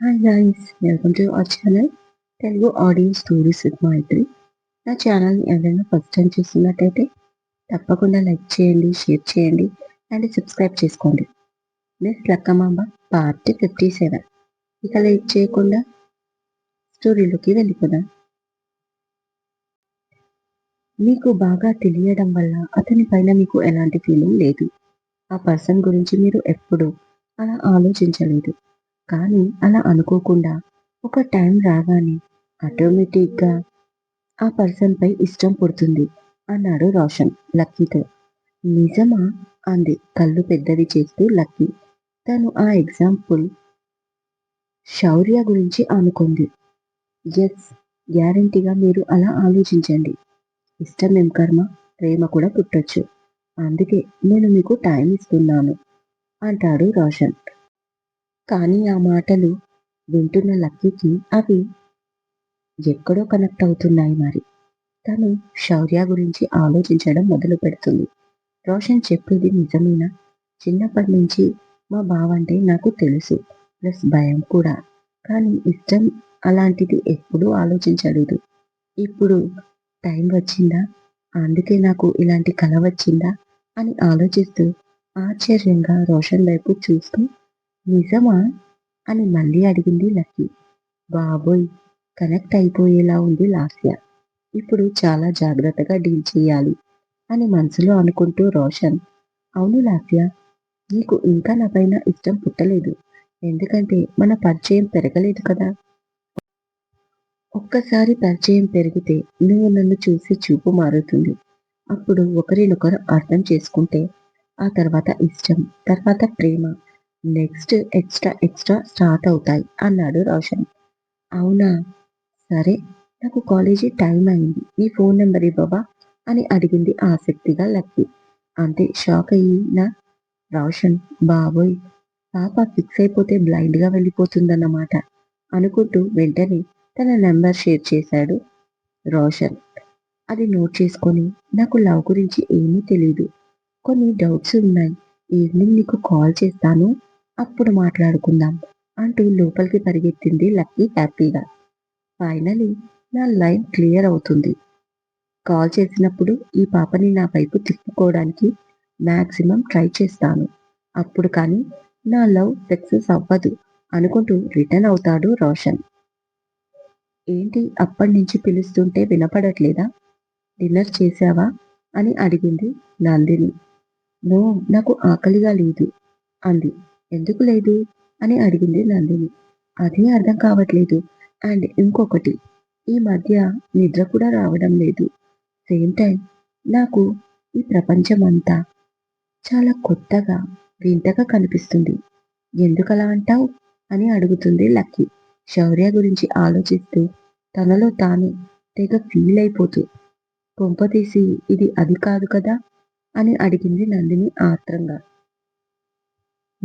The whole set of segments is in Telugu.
Hi guys welcome to our channel Telugu audio stories with Maithri నా ఛానల్ని ఎవరైనా ఫస్ట్ టైం చూస్తున్నట్టయితే తప్పకుండా లైక్ చేయండి షేర్ చేయండి అండ్ సబ్స్క్రైబ్ చేసుకోండి. Miss Lakkamamba part fifty seven ఇక లైక్ చేయకుండా స్టోరీలోకి వెళ్ళిపోదాం. మీకు బాగా తెలియడం వల్ల అతని పైన మీకు ఎలాంటి ఫీలింగ్ లేదు. ఆ పర్సన్ గురించి మీరు ఎప్పుడూ అలా ఆలోచించలేదు. కానీ అలా అనుకోకుండా ఒక టైం రాగానే ఆటోమేటిక్గా ఆ పర్సన్పై ఇష్టం పుడుతుంది అన్నాడు రోషన్ లక్కీతో. నిజమా? అంది. కళ్ళు పెద్దవి చేస్తూ లక్కీ. తను ఆ ఎగ్జాంపుల్ శౌర్య గురించి అనుకుంది ఎస్ గ్యారంటీగా మీరు అలా ఆలోచించండి. ఇష్టం ఏం కర్మ? ప్రేమ కూడా పుట్టొచ్చు. అందుకే నేను మీకు టైం ఇస్తున్నాను అంటాడు రోషన్. కానీ ఆ మాటలు వింటున్న లక్కీకి అవి ఎక్కడో కనెక్ట్ అవుతున్నాయి మరి. తను శౌర్య గురించి ఆలోచించడం మొదలు పెడుతుంది. రోషన్ చెప్పేది నిజమేనా? చిన్నప్పటి నుంచి మా బావంటే నాకు తెలుసు. ప్లస్ భయం కూడా. కానీ ఇష్టం అలాంటిది ఎప్పుడూ ఆలోచించలేదు. ఇప్పుడు టైం వచ్చిందా? అందుకే నాకు ఇలాంటి కల వచ్చిందా? అని ఆలోచిస్తూ ఆశ్చర్యంగా రోషన్ వైపు చూస్తూ నిజమా? అని మళ్ళీ అడిగింది లక్కీ. బాబోయ్ కనెక్ట్ అయిపోయేలా ఉంది లాస్య. ఇప్పుడు చాలా జాగ్రత్తగా డీల్ చేయాలి అని మనసులో అనుకుంటూ రోషన్. అవును లాస్య నీకు ఇంకా నాపైన ఇష్టం పుట్టలేదు. ఎందుకంటే మన పరిచయం పెరగలేదు కదా. ఒక్కసారి పరిచయం పెరిగితే నువ్వు నన్ను చూసి చూపు మారుతుంది. అప్పుడు ఒకరినొకరు అర్థం చేసుకుంటే ఆ తర్వాత ఇష్టం తర్వాత ప్రేమ నెక్స్ట్ ఎక్స్ట్రా ఎక్స్ట్రా స్టార్ట్ అవుతాయి అన్నాడు రోషన్. అవునా? సరే నాకు కాలేజీ టైం అయింది. నీ ఫోన్ నెంబర్ ఇవ్వవా? అని అడిగింది ఆసక్తిగా లక్కి. అంతే షాక్ అయిన రోషన్ బాబోయ్ పాప ఫిక్స్ అయిపోతే బ్లైండ్గా వెళ్ళిపోతుందన్నమాట అనుకుంటూ వెంటనే తన నెంబర్ షేర్ చేశాడు రోషన్. అది నోట్ చేసుకొని నాకు లవ్ గురించి ఏమీ తెలియదు కొన్ని డౌట్స్ ఉన్నాయి. ఈవినింగ్ నీకు కాల్ చేస్తాను. అప్పుడు మాట్లాడుకుందాం అంటూ లోపలికి పరిగెత్తింది లక్కీ హ్యాపీగా. ఫైనలీ నా లైన్ క్లియర్ అవుతుంది. కాల్ చేసినప్పుడు ఈ పాపని నా వైపు తిప్పుకోవడానికి మ్యాక్సిమం ట్రై చేస్తాను. అప్పుడు కానీ నా లవ్ సక్సెస్ అవ్వదు అనుకుంటూ రిటర్న్ అవుతాడు రోషన్. ఏంటి అప్పటి నుంచి పిలుస్తుంటే వినపడట్లేదా? డిన్నర్ చేశావా? అని అడిగింది నందిని. నో నాకు ఆకలిగా లేదు అంది. ఎందుకు లేదు? అని అడిగింది నందిని. అదే అర్థం కావట్లేదు. అండ్ ఇంకొకటి ఈ మధ్య నిద్ర కూడా రావడం లేదు. సేమ్ టైం నాకు ఈ ప్రపంచం అంతా చాలా కొత్తగా వింతగా కనిపిస్తుంది. ఎందుకలా అంటావు? అని అడుగుతుంది లక్కీ. శౌర్య గురించి ఆలోచిస్తూ తనలో తాను తెగ ఫీల్ అయిపోతూ కొంపతీసి ఇది అది కాదు కదా? అని అడిగింది నందిని ఆత్రంగా.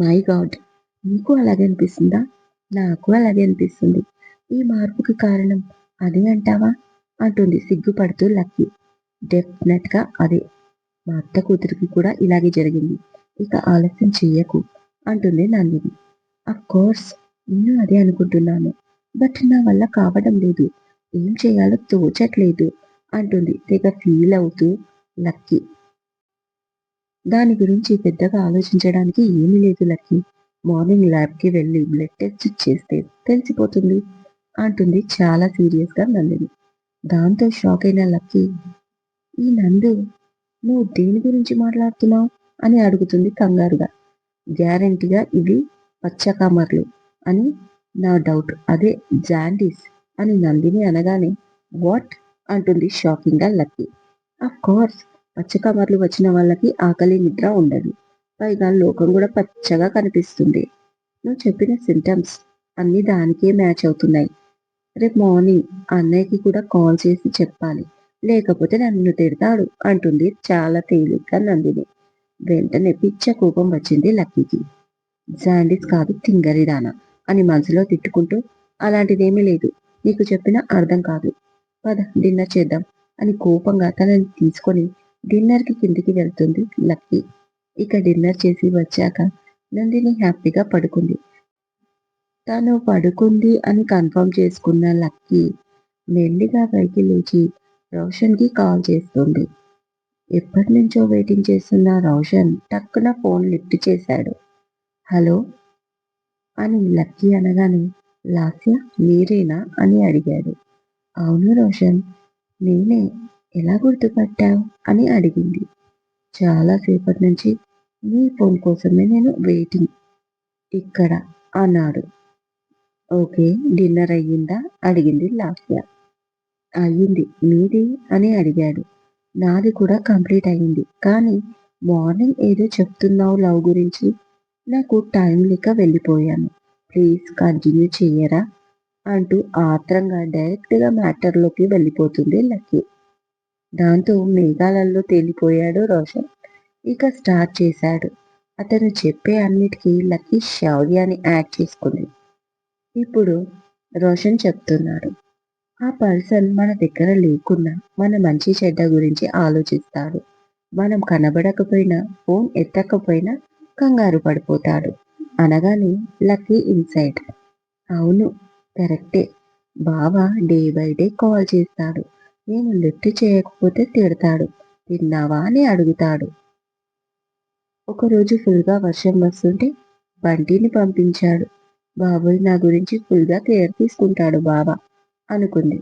మై గాడ్ నీకు అలాగే అనిపిస్తుందా? నాకు అలాగే అనిపిస్తుంది. ఈ మార్పుకి కారణం అది అంటావా? అంటుంది సిగ్గుపడుతూ లక్కీ. డెఫినెట్గా అదే. మా అత్త కూతురికి కూడా ఇలాగే జరిగింది. ఇక ఆలస్యం చెయ్యకు అంటుంది నందిని. కోర్స్ నేను అదే అనుకుంటున్నాను. బట్ నా వల్ల కావడం లేదు. ఏం చేయాలో తోచట్లేదు అంటుంది తెగ ఫీల్ అవుతూ లక్కీ. దాని గురించి పెద్దగా ఆలోచించడానికి ఏమీ లేదు లక్కీ. మార్నింగ్ ల్యాబ్కి వెళ్ళి బ్లడ్ టెస్ట్ చేస్తే తెలిసిపోతుంది అంటుంది చాలా సీరియస్గా నందిని. దాంతో షాక్ అయిన లక్కీ ఈ నందు నువ్వు దేని గురించి మాట్లాడుతున్నావు? అని అడుగుతుంది కంగారుగా. గ్యారంటీగా ఇవి పచ్చకామర్లు అని నా డౌట్. అదే జాండీస్ అని నందిని అనగానే వాట్? అంటుంది షాకింగ్గా లక్కీ. అఫ్ కోర్స్ పచ్చకమర్లు వచ్చిన వాళ్ళకి ఆకలి నిద్ర ఉండదు. పైగా లోకం కూడా పచ్చగా కనిపిస్తుంది. నువ్వు చెప్పిన సింటమ్స్ అన్నీ దానికే మ్యాచ్ అవుతున్నాయి. రేపు మార్నింగ్ అన్నయ్యకి కూడా కాల్ చేసి చెప్పాలి. లేకపోతే నన్ను తిడతాడు అంటుంది చాలా తేలిగ్గా నందిని. వెంటనే పిచ్చ కోపం వచ్చింది లక్కీకి. జాండీస్ కాదు తింగరిదానా అని మనసులో తిట్టుకుంటూ అలాంటిదేమీ లేదు. నీకు చెప్పిన అర్థం కాదు. పద డిన్నర్ చేద్దాం అని కోపంగా తనని తీసుకొని డిన్నర్కి కిందికి వెళ్తుంది లక్కీ. ఇక డిన్నర్ చేసి వచ్చాక నందిని హ్యాపీగా పడుకుంది. తను పడుకుంది అని కన్ఫర్మ్ చేసుకున్న లక్కీ మెల్లిగా పైకి లేచి రోషన్కి కాల్ చేస్తుంది. ఎప్పటి నుంచో వెయిటింగ్ చేస్తున్న రోషన్ టక్కున ఫోన్ లిఫ్ట్ చేశాడు. హలో అని లక్కీ అనగానే లాస్య మీరేనా? అని అడిగాడు. అవును రోషన్ నేనే. ఎలా గుర్తుపట్టావు? అని అడిగింది. చాలాసేపటి నుంచి నీ ఫోన్ కోసమే నేను వెయిటింగ్ ఇక్కడ అన్నాడు. ఓకే డిన్నర్ అయ్యిందా? అడిగింది లాస్య అయ్యింది మీది? అని అడిగాడు. నాది కూడా కంప్లీట్ అయ్యింది కానీ మార్నింగ్ ఏదో చెప్తున్నావు లవ్ గురించి. నాకు టైం లేక వెళ్ళిపోయాను. ప్లీజ్ కంటిన్యూ చేయరా? అంటూ ఆత్రంగా డైరెక్ట్గా మ్యాటర్లోకి వెళ్ళిపోతుంది లక్కీ. దాంతో మేఘాలలో తేలిపోయాడు రోషన్. ఇక స్టార్ట్ చేశాడు. అతను చెప్పే అన్నిటికీ లక్కీ శౌర్యాన్ని యాడ్ చేసుకుంది. ఇప్పుడు రోషన్ చెప్తున్నాడు. ఆ పర్సన్ మన దగ్గర లేకున్నా మన మంచి చెడ్డ గురించి ఆలోచిస్తాడు. మనం కనబడకపోయినా ఫోన్ ఎత్తకపోయినా కంగారు పడిపోతాడు. అనగానే లక్కీ ఇన్సైడ్ అవును కరెక్టే. బావ డే బై డే కాల్ చేస్తాడు. నేను లిఫ్ట్ చేయకపోతే తిడతాడు. తిన్నావా అని అడుగుతాడు. ఒకరోజు ఫుల్గా వర్షం వస్తుంటే బంటిని పంపించాడు. బాబోయ్ నా గురించి ఫుల్గా కేర్ తీసుకుంటాడు బాబా అనుకుంది.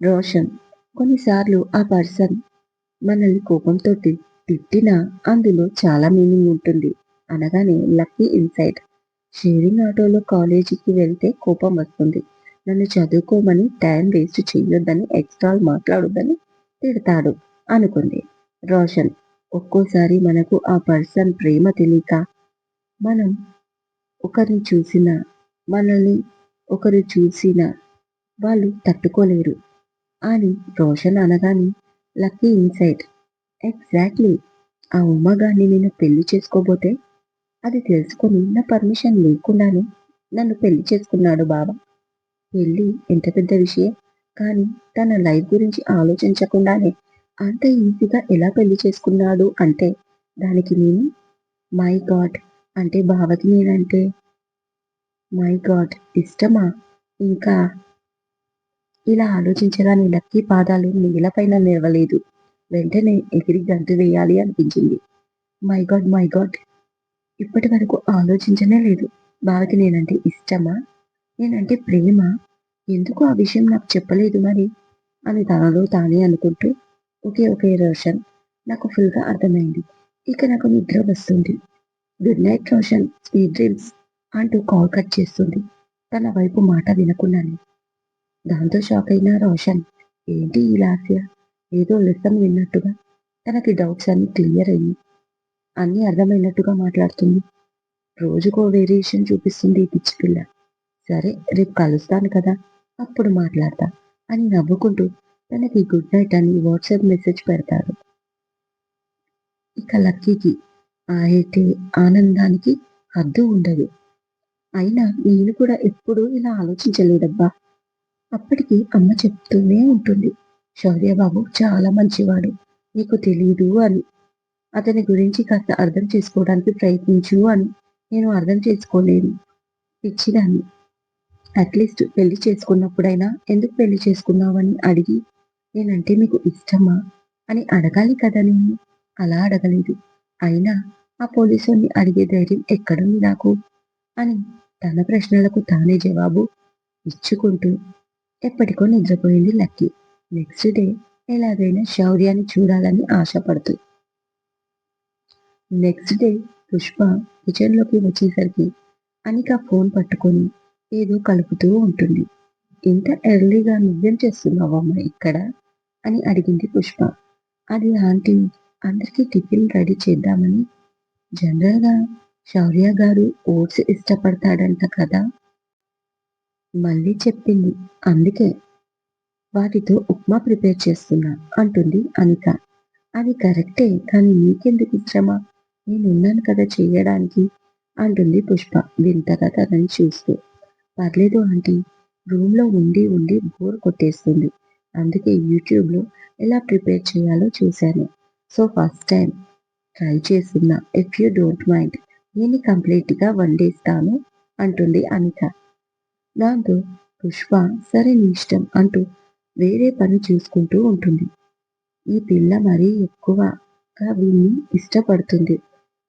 రోషన్ కొన్నిసార్లు ఆ పర్సన్ మనల్ని కోపంతో తిట్టినా అందులో చాలా మీనింగ్ ఉంటుంది అనగానే లక్కీ ఇన్సైట్. షేరింగ్ ఆటోలో కాలేజీకి వెళ్తే కోపం వస్తుంది. నన్ను చదువుకోమని టైం వేస్ట్ చేయొద్దని ఎక్స్ట్రాల్ మాట్లాడొద్దని తిడతాడు అనుకుంది రోషన్. ఒక్కోసారి మనకు ఆ పర్సన్ ప్రేమ తెలియక మనం ఒకరిని చూసిన మనల్ని ఒకరు చూసిన వాళ్ళు తట్టుకోలేరు అని రోషన్ అనగానే లక్కీ ఇన్సైట్. ఎగ్జాక్ట్లీ ఆ ఉమ్మగాన్ని నేను పెళ్ళి చేసుకోబోతే అది తెలుసుకొని నా పర్మిషన్ లేకుండానే నన్ను పెళ్ళి చేసుకున్నాడు బాబా. పెళ్ళి ఎంత పెద్ద విషయం? కానీ తన లైఫ్ గురించి ఆలోచించకుండానే అంత ఈజీగా ఎలా పెళ్ళి చేసుకున్నాడు అంటే దానికి నేను మై గాడ్ అంటే బావకి నేనంటే మై గాడ్ ఇష్టమా? ఇంకా ఇలా ఆలోచించగానే లక్కీ పాదాలు నేలపైన నిలవలేదు వెంటనే ఎగిరి గంతు వేయాలి అనిపించింది. మై గాడ్ మై గాడ్ ఇప్పటి వరకు ఆలోచించనే లేదు. బావకి నేనంటే ఇష్టమా? నేనంటే ప్రేమ. ఎందుకు ఆ విషయం నాకు చెప్పలేదు మరి? అని తనలో తానే అనుకుంటూ ఒకే ఒకే రోషన్ నాకు ఫుల్గా అర్థమైంది. ఇక నాకు నిద్ర వస్తుంది. Good night Roshan sweet dreams అంటూ కాల్ కట్ చేస్తుంది. తన వైపు మాట వినకుండానే. దాంతో షాక్ అయిన రోషన్ ఏంటి ఈ లాస్య? ఏదో లెసన్ విన్నట్టుగా తనకి డౌట్స్ అన్ని క్లియర్ అయ్యి అన్నీ అర్థమైనట్టుగా మాట్లాడుతుంది. రోజుకో వేరియేషన్ చూపిస్తుంది ఈ పిచ్చి పిల్ల. సరే రేపు కలుస్తాను కదా అప్పుడు మాట్లాడతా అని నవ్వుకుంటూ తనకి గుడ్ నైట్ అని వాట్సాప్ మెసేజ్ పెడతాడు. ఇక లక్కీకి అయితే ఆనందానికి హద్దు ఉండదు. అయినా నేను కూడా ఎప్పుడూ ఇలా ఆలోచించలేదబ్బా. అప్పటికి అమ్మ చెప్తూనే ఉంటుంది శౌర్యబాబు చాలా మంచివాడు నీకు తెలియదు అని. అతని గురించి కాస్త అర్థం చేసుకోవడానికి ప్రయత్నించు అని. నేను అర్థం చేసుకోలేను పిచ్చిదాన్ని. అట్లీస్ట్ పెళ్ళి చేసుకున్నప్పుడైనా ఎందుకు పెళ్ళి చేసుకున్నావని అడిగి నేనంటే మీకు ఇష్టమా? అని అడగాలి కదా నేను. అలా అడగలేదు. అయినా ఆ పోలీసుని అడిగే ధైర్యం ఎక్కడుంది నాకు? అని తన ప్రశ్నలకు తానే జవాబు ఇచ్చుకుంటూ ఎప్పటికో నిద్రపోయింది లక్కీ. నెక్స్ట్ డే ఎలాగైనా శౌర్యాన్ని చూడాలని ఆశపడుతూ. నెక్స్ట్ డే పుష్ప కిచెన్లోకి వచ్చేసరికి అనిక ఫోన్ పట్టుకొని ఏదో కలుపుతూ ఉంటుంది. ఇంత ఎర్లీగా నువ్వేం చేస్తున్నావమ్మ ఇక్కడ? అని అడిగింది పుష్ప. అది ఆంటీ అందరికీ టిఫిన్ రెడీ చేద్దామని. జనరల్గా శౌర్య గారు ఓట్స్ ఇష్టపడతాడంట కదా? మళ్ళీ చెప్పింది. అందుకే వాటితో ఉప్మా ప్రిపేర్ చేస్తున్నా అంటుంది అనిత. అది కరెక్టే కానీ నీకెందుకు శ్రమ? నేనున్నాను కదా చేయడానికి అంటుంది పుష్ప వింతగా తనని చూస్తూ. పర్లేదు ఆంటీ. రూమ్లో ఉండి ఉండి బోర్ కొట్టేస్తుంది. అందుకే యూట్యూబ్లో ఎలా ప్రిపేర్ చేయాలో చూశాను. సో ఫస్ట్ టైం ట్రై చేస్తున్నా. ఇఫ్ యూ డోంట్ మైండ్ నేను కంప్లీట్గా వండేస్తాను అంటుంది అనిత. దాంతో పుష్ప సరే నీ ఇష్టం అంటూ వేరే పని చూసుకుంటూ ఉంటుంది. ఈ పిల్ల మరీ ఎక్కువగా వీన్ని ఇష్టపడుతుంది.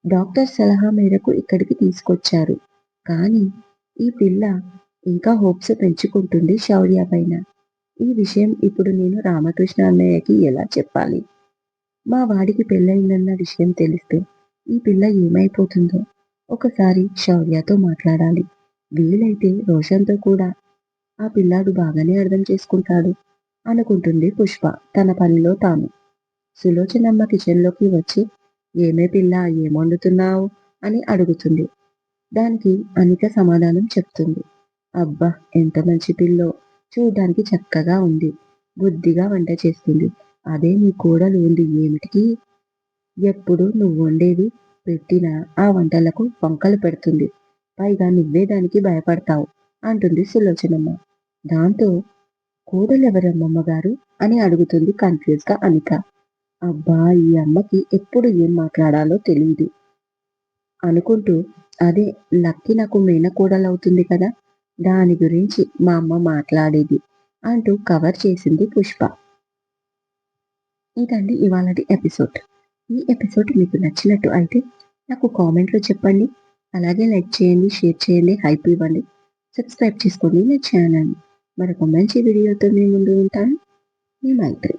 డాక్టర్ సలహా మేరకు ఇక్కడికి తీసుకొచ్చారు. కానీ ఈ పిల్ల ఇంకా హోప్స్ పెంచుకుంటుంది శౌర్య పైన. ఈ విషయం ఇప్పుడు నేను రామకృష్ణ అన్నయ్యకి ఎలా చెప్పాలి? మా వాడికి పెళ్ళయిందన్న విషయం తెలిస్తే ఈ పిల్ల ఏమైపోతుందో ఒకసారి శౌర్యతో మాట్లాడాలి. వీలైతే రోషన్తో కూడా. ఆ పిల్లాడు బాగానే అర్థం చేసుకుంటాడు అనుకుంటుంది పుష్ప తన పనిలో తాను. సులోచనమ్మ కిచెన్లోకి వచ్చి ఏమే పిల్ల ఏం వండుతున్నావు? అని అడుగుతుంది. దానికి అనిత సమాధానం చెప్తుంది. అబ్బా ఎంత మంచి పిల్లో. చూడ్డానికి చక్కగా ఉంది. బుద్ధిగా వంట చేస్తుంది. అదే నీ కోడలు ఉంది. ఏమిటికి? ఎప్పుడు నువ్వు వండేది? పెట్టిన ఆ వంటలకు వంకలు పెడుతుంది. పైగా నువ్వే దానికి భయపడతావు అంటుంది సులోచనమ్మ. దాంతో కోడలెవరమ్మమ్మ గారు అని అడుగుతుంది కన్ఫ్యూజ్గా అనిత. అబ్బా ఈ అమ్మకి ఎప్పుడు ఏం మాట్లాడాలో తెలియదు అనుకుంటూ అదే లక్కి నాకు మేనకోడలవుతుంది కదా. దాని గురించి మా అమ్మ మాట్లాడేది అంటూ కవర్ చేసింది పుష్ప. ఇదండి ఇవాళటి ఎపిసోడ్. ఈ ఎపిసోడ్ మీకు నచ్చినట్టు అయితే నాకు కామెంట్లో చెప్పండి. అలాగే లైక్ చేయండి షేర్ చేయండి హైప్ ఇవ్వండి. సబ్స్క్రైబ్ చేసుకోండి నా ఛానల్ మరొక మంచి వీడియోతో మీ ముందు ఉంటాను. మీ మైత్రి.